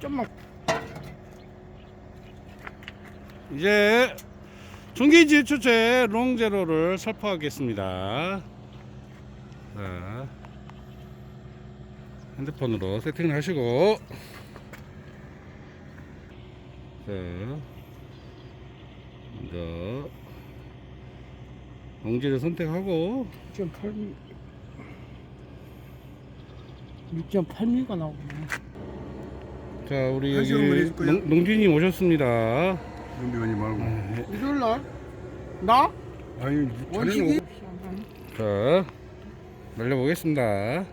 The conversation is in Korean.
좀만 이제 중기지 주체 롱제로를 살포하겠습니다. 자, 핸드폰으로 세팅을 하시고, 자, 먼저 롱지를 선택하고, 6.8미 6.8미가 나오네. 자, 우리 한시 여기? 농- 농진이 오셨습니다. 준비하지 말고. 일요일 날? 나? 아니, 원식이? 자네는 자, 날려보겠습니다.